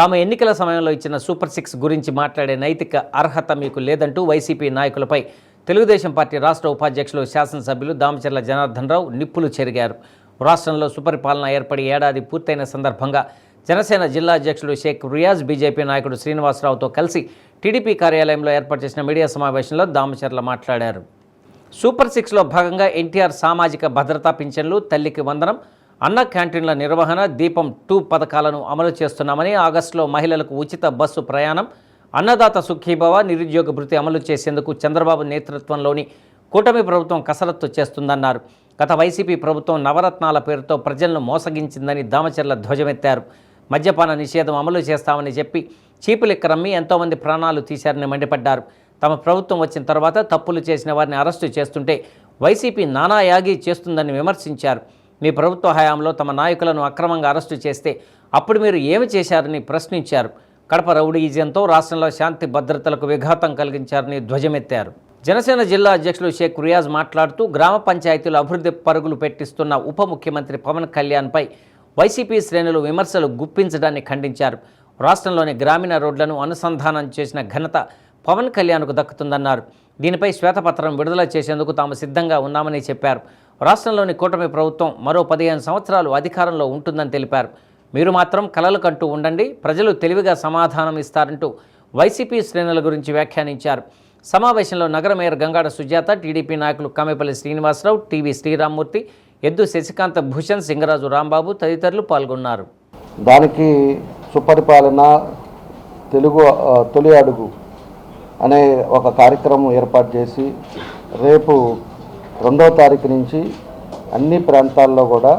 తాము ఎన్నికల సమయంలో ఇచ్చిన సూపర్ సిక్స్ గురించి మాట్లాడే నైతిక అర్హత మీకు లేదంటూ వైసీపీ నాయకులపై తెలుగుదేశం పార్టీ రాష్ట్ర ఉపాధ్యక్షులు శాసనసభ్యులు దామచర్ల జనార్దన్ రావు నిప్పులు చెరిగారు. రాష్ట్రంలో సుపరిపాలన ఏర్పడి ఏడాది పూర్తయిన సందర్భంగా జనసేన జిల్లా అధ్యక్షులు షేక్ రియాజ్ బీజేపీ నాయకుడు శ్రీనివాసరావుతో కలిసి టీడీపీ కార్యాలయంలో ఏర్పాటు చేసిన మీడియా సమావేశంలో దామచర్ల మాట్లాడారు. సూపర్ సిక్స్లో భాగంగా ఎన్టీఆర్ సామాజిక భద్రతా పింఛన్లు తల్లికి వందనం అన్న క్యాంటీన్ల నిర్వహణ దీపం టూ పథకాలను అమలు చేస్తున్నామని ఆగస్టులో మహిళలకు ఉచిత బస్సు ప్రయాణం అన్నదాత సుఖీభవ నిరుద్యోగ భృతి అమలు చేసేందుకు చంద్రబాబు నేతృత్వంలోని కూటమి ప్రభుత్వం కసరత్తు చేస్తుందన్నారు. గత వైసీపీ ప్రభుత్వం నవరత్నాల పేరుతో ప్రజలను మోసగించిందని దామచర్ల ధ్వజమెత్తారు. మద్యపాన నిషేధం అమలు చేస్తామని చెప్పి చీపులెక్కరమ్మి ఎంతోమంది ప్రాణాలు తీశారని మండిపడ్డారు. తమ ప్రభుత్వం వచ్చిన తర్వాత తప్పులు చేసిన వారిని అరెస్టు చేస్తుంటే వైసీపీ నానాయాగి చేస్తుందని విమర్శించారు. మీ ప్రభుత్వ హయాంలో తమ నాయకులను అక్రమంగా అరెస్టు చేస్తే అప్పుడు మీరు ఏమి చేశారని ప్రశ్నించారు. కడప రౌడీజంతో రాష్ట్రంలో శాంతి భద్రతలకు విఘాతం కలిగించారని ధ్వజమెత్తారు. జనసేన జిల్లా అధ్యక్షులు షేక్ రియాజ్ మాట్లాడుతూ గ్రామ పంచాయతీలు అభివృద్ధి పరుగులు పెట్టిస్తున్న ఉప ముఖ్యమంత్రి పవన్ కళ్యాణ్పై వైసీపీ శ్రేణులు విమర్శలు గుప్పించడాన్ని ఖండించారు. రాష్ట్రంలోని గ్రామీణ రోడ్లను అనుసంధానం చేసిన ఘనత పవన్ కళ్యాణ్కు దక్కుతుందన్నారు. దీనిపై శ్వేతపత్రం విడుదల చేసేందుకు తాము సిద్ధంగా ఉన్నామని చెప్పారు. రాష్ట్రంలోని కూటమి ప్రభుత్వం మరో పదిహేను సంవత్సరాలు అధికారంలో ఉంటుందని తెలిపారు. మీరు మాత్రం కలలు కంటూ ఉండండి ప్రజలు తెలివిగా సమాధానం ఇస్తారంటూ వైసీపీ శ్రేణుల గురించి వ్యాఖ్యానించారు. సమావేశంలో నగర మేయర్ గంగాడ సుజాత టీడీపీ నాయకులు కామేపల్లి శ్రీనివాసరావు టీవీ శ్రీరామ్మూర్తి ఎద్దు శశికాంత భూషణ్ సింగరాజు రాంబాబు తదితరులు పాల్గొన్నారు. దానికి సుపరిపాలన తెలుగు తొలి అడుగు అనే ఒక కార్యక్రమం ఏర్పాటు చేసి రేపు రెండవ తారీఖు నుంచి అన్ని ప్రాంతాల్లో కూడా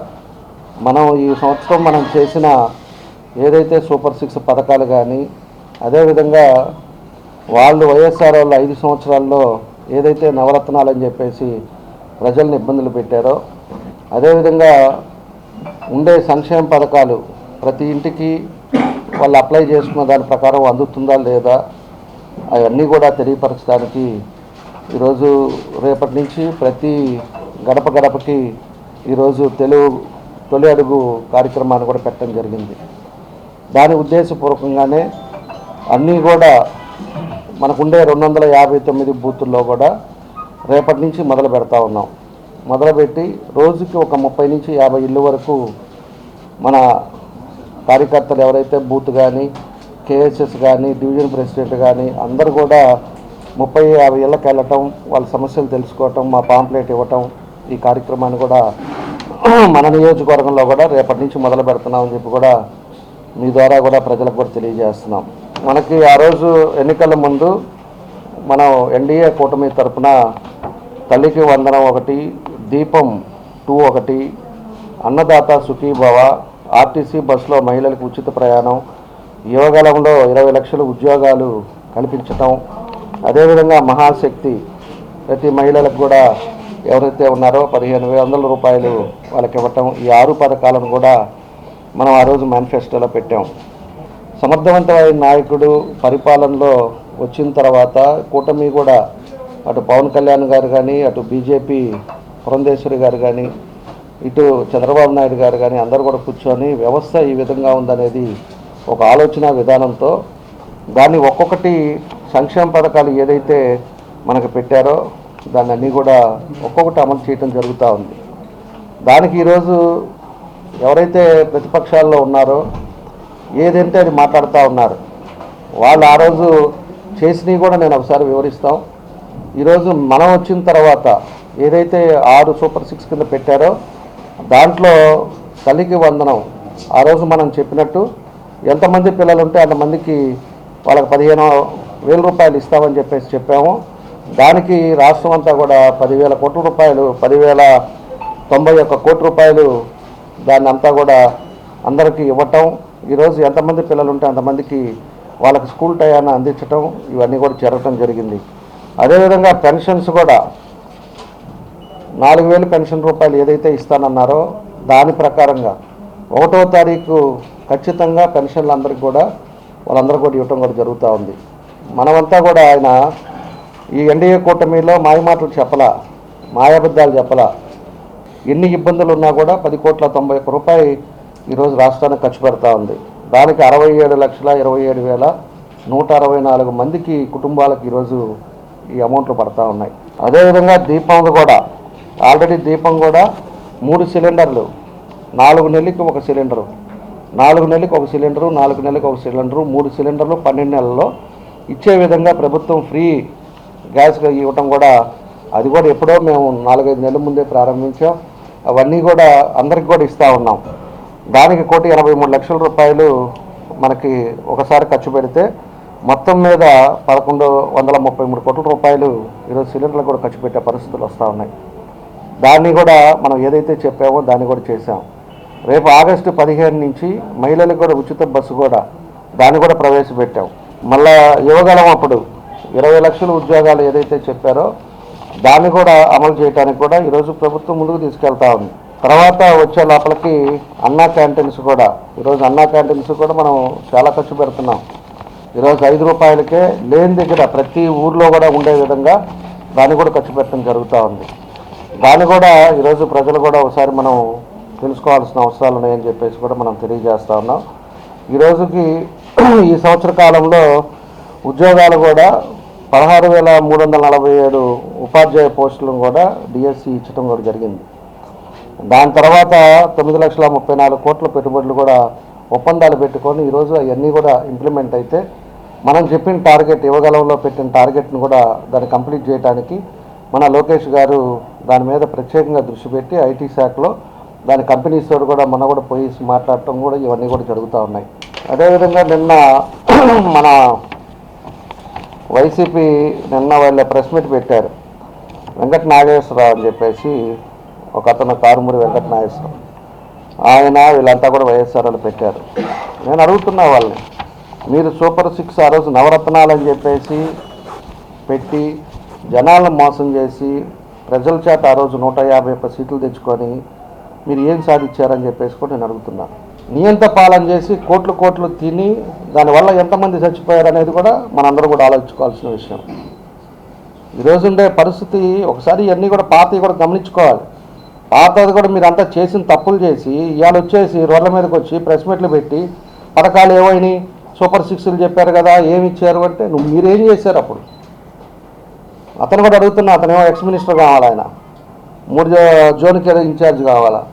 మనం ఈ సంవత్సరం మనం చేసిన ఏదైతే సూపర్ సిక్స్ పథకాలు కానీ అదేవిధంగా వాళ్ళు వైఎస్ఆర్ వాళ్ళు ఐదు సంవత్సరాల్లో ఏదైతే నవరత్నాలు అని చెప్పేసి ప్రజల్ని ఇబ్బందులు పెట్టారో అదేవిధంగా ఉండే సంక్షేమ పథకాలు ప్రతి ఇంటికి వాళ్ళు అప్లై చేసుకున్న దాని ప్రకారం అందుతుందా లేదా అవన్నీ కూడా తెలియపరచడానికి ఈరోజు రేపటి నుంచి ప్రతి గడప గడపకి ఈరోజు తెలుగు తొలి అడుగు కార్యక్రమాన్ని కూడా పెట్టడం జరిగింది. దాని ఉద్దేశపూర్వకంగానే అన్నీ కూడా మనకుండే రెండు వందల యాభై తొమ్మిది బూతుల్లో కూడా రేపటి నుంచి మొదలు పెడతా ఉన్నాం. మొదలుపెట్టి రోజుకి ఒక ముప్పై నుంచి యాభై ఇళ్ళు వరకు మన కార్యకర్తలు ఎవరైతే బూత్ కానీ కేఎస్ఎస్ కానీ డివిజన్ ప్రెసిడెంట్ కానీ అందరు కూడా ముప్పై యాభై ఏళ్ళకి వెళ్ళటం వాళ్ళ సమస్యలు తెలుసుకోవటం మా పాంప్లెట్ ఇవ్వటం ఈ కార్యక్రమాన్ని కూడా మన నియోజకవర్గంలో కూడా రేపటి నుంచి మొదలు పెడుతున్నామని చెప్పి కూడా మీ ద్వారా కూడా ప్రజలకు కూడా తెలియజేస్తున్నాం. మనకి ఆ రోజు ఎన్నికల ముందు మనం ఎన్డీఏ కూటమి తరపున తల్లికి వందనం ఒకటి దీపం టూ ఒకటి అన్నదాత సుఖీభవ ఆర్టీసీ బస్సులో మహిళలకు ఉచిత ప్రయాణం యువగలంలో ఇరవై లక్షల ఉద్యోగాలు కల్పించటం అదేవిధంగా మహాశక్తి ప్రతి మహిళలకు కూడా ఎవరైతే ఉన్నారో పదిహేను వందల రూపాయలు వాళ్ళకి ఇవ్వటం ఈ ఆరు పథకాలను కూడా మనం ఆ రోజు మేనిఫెస్టోలో పెట్టాం. సమర్థవంతమైన నాయకుడు పరిపాలనలో వచ్చిన తర్వాత కూటమి కూడా అటు పవన్ కళ్యాణ్ గారు కానీ అటు బీజేపీ పురంధేశ్వరి గారు కానీ ఇటు చంద్రబాబు నాయుడు గారు కానీ అందరూ కూడా కూర్చొని వ్యవస్థ ఈ విధంగా ఉందనేది ఒక ఆలోచన విధానంతో దాన్ని ఒక్కొక్కటి సంక్షేమ పథకాలు ఏదైతే మనకు పెట్టారో దాన్ని అన్నీ కూడా ఒక్కొక్కటి అమలు చేయటం జరుగుతూ ఉంది. దానికి ఈరోజు ఎవరైతే ప్రతిపక్షాల్లో ఉన్నారో ఏదంటే అది మాట్లాడుతూ ఉన్నారు వాళ్ళు ఆ రోజు చేసినవి కూడా నేను ఒకసారి వివరిస్తాం. ఈరోజు మనం వచ్చిన తర్వాత ఏదైతే ఆరు సూపర్ సిక్స్ కింద పెట్టారో దాంట్లో తల్లికి వందనం ఆ రోజు మనం చెప్పినట్టు ఎంతమంది పిల్లలు ఉంటే అంతమందికి వాళ్ళకి పదిహేను వేల రూపాయలు ఇస్తామని చెప్పేసి చెప్పాము. దానికి రాష్ట్రం అంతా కూడా పదివేల కోట్ల రూపాయలు పదివేల తొంభై ఒక్క కోటి రూపాయలు దాన్ని అంతా కూడా అందరికీ ఇవ్వటం. ఈరోజు ఎంతమంది పిల్లలు ఉంటే అంతమందికి వాళ్ళకి స్కూల్ టయాన్ని అందించటం ఇవన్నీ కూడా జరగటం జరిగింది. అదేవిధంగా పెన్షన్స్ కూడా నాలుగు వేలు పెన్షన్ రూపాయలు ఏదైతే ఇస్తానన్నారో దాని ప్రకారంగా ఒకటో తారీఖు ఖచ్చితంగా పెన్షన్లు అందరికి కూడా వాళ్ళందరూ కూడా ఇవ్వటం కూడా జరుగుతూ ఉంది. మనమంతా కూడా ఆయన ఈ ఎన్డీఏ కూటమిలో మాయమాటలు చెప్పలా మాయాబద్ధాలు చెప్పలా. ఎన్ని ఇబ్బందులు ఉన్నా కూడా పది కోట్ల తొంభై ఒక్క రూపాయి ఈరోజు రాష్ట్రానికి ఖర్చు పెడతా ఉంది. దానికి అరవై ఏడు లక్షల ఇరవై ఏడు వేల నూట అరవై నాలుగు మందికి కుటుంబాలకు ఈరోజు ఈ అమౌంట్లు పడతా ఉన్నాయి. అదేవిధంగా దీపం కూడా ఆల్రెడీ దీపం కూడా మూడు సిలిండర్లు నాలుగు నెలలకి ఒక సిలిండరు నాలుగు నెలలకు ఒక సిలిండరు నాలుగు నెలలకు ఒక సిలిండరు మూడు సిలిండర్లు పన్నెండు నెలల్లో ఇచ్చే విధంగా ప్రభుత్వం ఫ్రీ గ్యాస్ ఇవ్వటం కూడా అది కూడా ఎప్పుడో మేము నాలుగైదు నెలల ముందే ప్రారంభించాం. అవన్నీ కూడా అందరికి కూడా ఇస్తూ ఉన్నాం. దానికి కోటి ఎనభై మూడు లక్షల రూపాయలు మనకి ఒకసారి ఖర్చు పెడితే మొత్తం మీద పదకొండు వందల ముప్పై మూడు కోట్ల రూపాయలు ఈరోజు సిలిండర్లు కూడా ఖర్చు పెట్టే పరిస్థితులు వస్తూ ఉన్నాయి. దాన్ని కూడా మనం ఏదైతే చెప్పామో దాన్ని కూడా చేసాం రేపు ఆగస్టు పదిహేను నుంచి మహిళలకు కూడా ఉచిత బస్సు కూడా దాన్ని కూడా ప్రవేశపెట్టాం. మళ్ళా యువగలం అప్పుడు. ఇరవై లక్షల ఉద్యోగాలు ఏదైతే చెప్పారో దాన్ని కూడా అమలు చేయడానికి కూడా ఈరోజు ప్రభుత్వం ముందుకు తీసుకెళ్తా ఉంది. తర్వాత వచ్చే లోపలికి అన్నా క్యాంటీన్స్ కూడా. ఈరోజు అన్నా క్యాంటీన్స్ కూడా మనం చాలా ఖర్చు పెడుతున్నాం. ఈరోజు ఐదు రూపాయలకే లేని దగ్గర ప్రతి ఊర్లో కూడా ఉండే విధంగా దాన్ని కూడా ఖర్చు పెట్టడం జరుగుతూ ఉంది. దాన్ని కూడా ఈరోజు ప్రజలు కూడా ఒకసారి మనం తెలుసుకోవాల్సిన అవసరాలు ఉన్నాయని చెప్పేసి కూడా మనం తెలియజేస్తా ఉన్నాం. ఈరోజుకి ఈ సంవత్సర కాలంలో ఉద్యోగాలు కూడా పదహారు వేల మూడు వందల నలభై ఏడు ఉపాధ్యాయ పోస్టులను కూడా డిఎస్సి ఇచ్చడం కూడా జరిగింది. దాని తర్వాత తొమ్మిది లక్షల ముప్పై నాలుగు కోట్ల పెట్టుబడులు కూడా ఒప్పందాలు పెట్టుకొని ఈరోజు అవన్నీ కూడా ఇంప్లిమెంట్ అయితే మనం చెప్పిన టార్గెట్ యువగలంలో పెట్టిన టార్గెట్ను కూడా దాన్ని కంప్లీట్ చేయడానికి మన లోకేష్ గారు దాని మీద ప్రత్యేకంగా దృష్టి పెట్టి ఐటీ శాఖలో దాని కంపెనీస్ తోడు కూడా మన కూడా పోయి మాట్లాడటం కూడా ఇవన్నీ కూడా జరుగుతూ ఉన్నాయి. అదేవిధంగా నిన్న మన వైసీపీ నిన్న వాళ్ళ ప్రెస్ మీట్ పెట్టారు. వెంకట నాగేశ్వరరావు అని చెప్పేసి ఒక అతను కారుమూరి వెంకట నాగేశ్వరరావు. ఆయన వీళ్ళంతా కూడా వైఎస్ఆర్ వాళ్ళు పెట్టారు. నేను అడుగుతున్నా వాళ్ళని మీరు సూపర్ సిక్స్ ఆ రోజు నవరత్నాలు అని చెప్పేసి పెట్టి జనాలను మోసం చేసి ప్రజల చేత ఆ రోజు నూట యాభై ఒక్క సీట్లు తెచ్చుకొని మీరు ఏం సాధించారని చెప్పేసి కూడా నేను అడుగుతున్నాను నియంత పాలన చేసి కోట్లు కోట్లు తిని దానివల్ల ఎంతమంది చచ్చిపోయారు అనేది కూడా మనందరూ కూడా ఆలోచించుకోవాల్సిన విషయం. ఈరోజు ఉండే పరిస్థితి ఒకసారి ఇవన్నీ కూడా పాతవి కూడా గమనించుకోవాలి. పాతది కూడా మీరు అంతా చేసిన తప్పులు చేసి ఇవాళ వచ్చేసి రోడ్ల మీదకి వచ్చి ప్రెస్ మీట్లు పెట్టి పథకాలు ఏవైనాయి? సూపర్ సిక్స్లు చెప్పారు కదా ఏమి ఇచ్చారు అంటే నువ్వు మీరేం చేశారు అప్పుడు? అతను కూడా అడుగుతున్నా అతనేమో ఎక్స్ మినిస్టర్ కావాలి ఆయన? మూడు జో- జోన్కి ఇన్ఛార్జ్ కావాలా?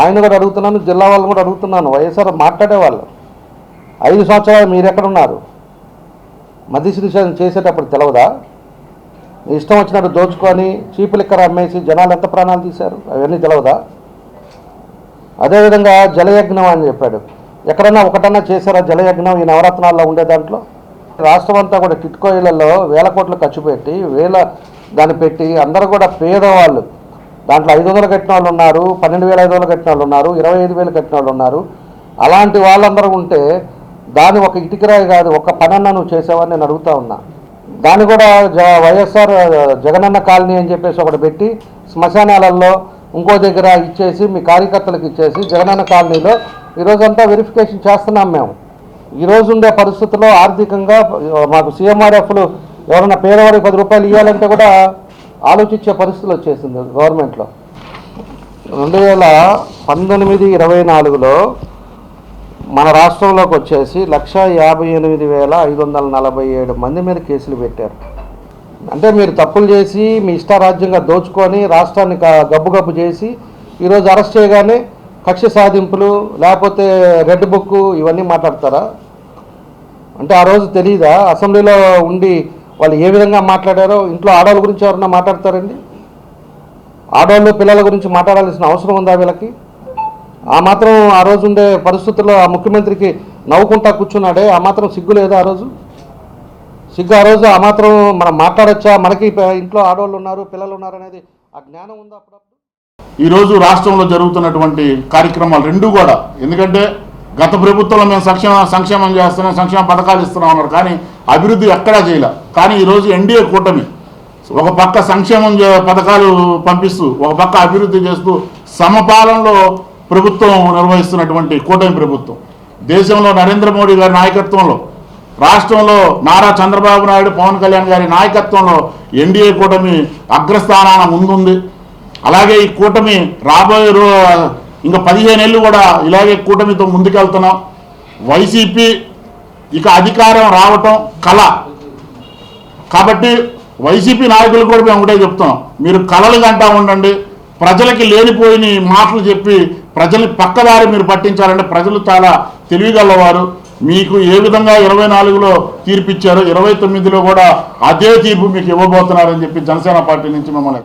ఆయన కూడా అడుగుతున్నాను జిల్లా వాళ్ళని కూడా అడుగుతున్నాను. వైఎస్ఆర్ మాట్లాడేవాళ్ళు. ఐదు సంవత్సరాలు మీరు ఎక్కడున్నారు? మధ్యశ్రీ చేసేటప్పుడు తెలవదా? ఇష్టం వచ్చినట్టు దోచుకొని చీపు లిక్కర అమ్మేసి జనాలు ఎంత ప్రాణాలు తీశారు? అవన్నీ తెలవదా? అదేవిధంగా జలయజ్ఞం అని చెప్పాడు. ఎక్కడన్నా ఒకటన్నా చేశారా జలయజ్ఞం? ఈ నవరత్నాల్లో ఉండే దాంట్లో? రాష్ట్రం అంతా కూడా కిట్కోయిలలో వేల కోట్లు ఖర్చు పెట్టి వేల దాన్ని పెట్టి అందరూ కూడా పేదవాళ్ళు. దాంట్లో ఐదు వందలు కట్టిన వాళ్ళు ఉన్నారు పన్నెండు వేల ఐదు వందలు కట్టిన వాళ్ళు ఉన్నారు ఇరవై ఐదు వేలు కట్టిన వాళ్ళు ఉన్నారు. అలాంటి వాళ్ళందరూ ఉంటే దాన్ని ఒక ఇటుకరాయి కాదు ఒక పనన్న నువ్వు చేసావని నేను అడుగుతా ఉన్నా. దాన్ని కూడా జ వైఎస్ఆర్ జగనన్న కాలనీ అని చెప్పేసి ఒకటి పెట్టి శ్మశానాలలో ఇంకో దగ్గర ఇచ్చేసి మీ కార్యకర్తలకు ఇచ్చేసి జగనన్న కాలనీలో ఈరోజంతా వెరిఫికేషన్ చేస్తున్నాం మేము. ఈరోజు ఉండే పరిస్థితుల్లో ఆర్థికంగా మాకు సీఎంఆర్ఎఫ్లు ఎవరైనా పేదవాడికి పది రూపాయలు ఇవ్వాలంటే కూడా ఆలోచించే పరిస్థితులు వచ్చేసింది గవర్నమెంట్లో. రెండు వేల పంతొమ్మిది ఇరవై నాలుగులో మన రాష్ట్రంలోకి వచ్చేసి లక్ష యాభై ఎనిమిది వేల ఐదు వందల నలభై ఏడు మంది మీద కేసులు పెట్టారు. అంటే మీరు తప్పులు చేసి మీ ఇష్టారాజ్యంగా దోచుకొని రాష్ట్రాన్ని గబ్బు గబ్బు చేసి ఈరోజు అరెస్ట్ చేయగానే కక్ష సాధింపులు లేకపోతే రెడ్ బుక్ ఇవన్నీ మాట్లాడతారా? అంటే ఆ రోజు తెలియదా అసెంబ్లీలో ఉండి వాళ్ళు ఏ విధంగా మాట్లాడారో ఇంట్లో ఆడవాళ్ళ గురించి ఎవరన్నా మాట్లాడతారండి? ఆడవాళ్ళు పిల్లల గురించి మాట్లాడాల్సిన అవసరం ఉందా వీళ్ళకి? ఆ మాత్రం ఆ రోజు ఉండే పరిస్థితుల్లో ఆ ముఖ్యమంత్రికి నవ్వుకుంటా కూర్చున్నాడే ఆ మాత్రం సిగ్గు లేదా ఆ రోజు? సిగ్గు ఆ రోజు ఆ మాత్రం మనం మాట్లాడొచ్చా? మనకి ఇంట్లో ఆడవాళ్ళు ఉన్నారు పిల్లలు ఉన్నారు అనేది ఆ జ్ఞానం ఉందా అప్పుడప్పుడు? ఈరోజు రాష్ట్రంలో జరుగుతున్నటువంటి కార్యక్రమాలు రెండు కూడా. ఎందుకంటే గత ప్రభుత్వంలో మేము సంక్షేమ సంక్షేమం చేస్తున్నాం సంక్షేమ పథకాలు ఇస్తున్నాం అన్నారు. కానీ అభివృద్ధి ఎక్కడా చేయలే. కానీ ఈరోజు ఎన్డీఏ కూటమి ఒక పక్క సంక్షేమం పథకాలు పంపిస్తూ ఒక పక్క అభివృద్ధి చేస్తూ సమపాలనలో ప్రభుత్వం నిర్వహిస్తున్నటువంటి కూటమి ప్రభుత్వం. దేశంలో నరేంద్ర మోడీ గారి నాయకత్వంలో రాష్ట్రంలో నారా చంద్రబాబు నాయుడు పవన్ కళ్యాణ్ గారి నాయకత్వంలో ఎన్డీఏ కూటమి అగ్రస్థానాన ముందుంది. అలాగే ఈ కూటమి రాబోయే రో ఇంకా పదిహేను ఏళ్ళు కూడా ఇలాగే కూటమితో ముందుకెళ్తున్నాం. వైసీపీ ఇక అధికారం రావటం కళ కాబట్టి వైసీపీ నాయకులు కూడా మేము ఒకటే చెప్తాం మీరు కళలు కంటా ఉండండి. ప్రజలకి లేనిపోయిన మాటలు చెప్పి ప్రజల్ని పక్కదారి మీరు పట్టించాలంటే ప్రజలు చాలా తెలివిగలవారు. మీకు ఏ విధంగా ఇరవై నాలుగులో తీర్పు ఇరవై తొమ్మిదిలో కూడా అదే తీర్పు మీకు ఇవ్వబోతున్నారని చెప్పి జనసేన పార్టీ నుంచి మిమ్మల్ని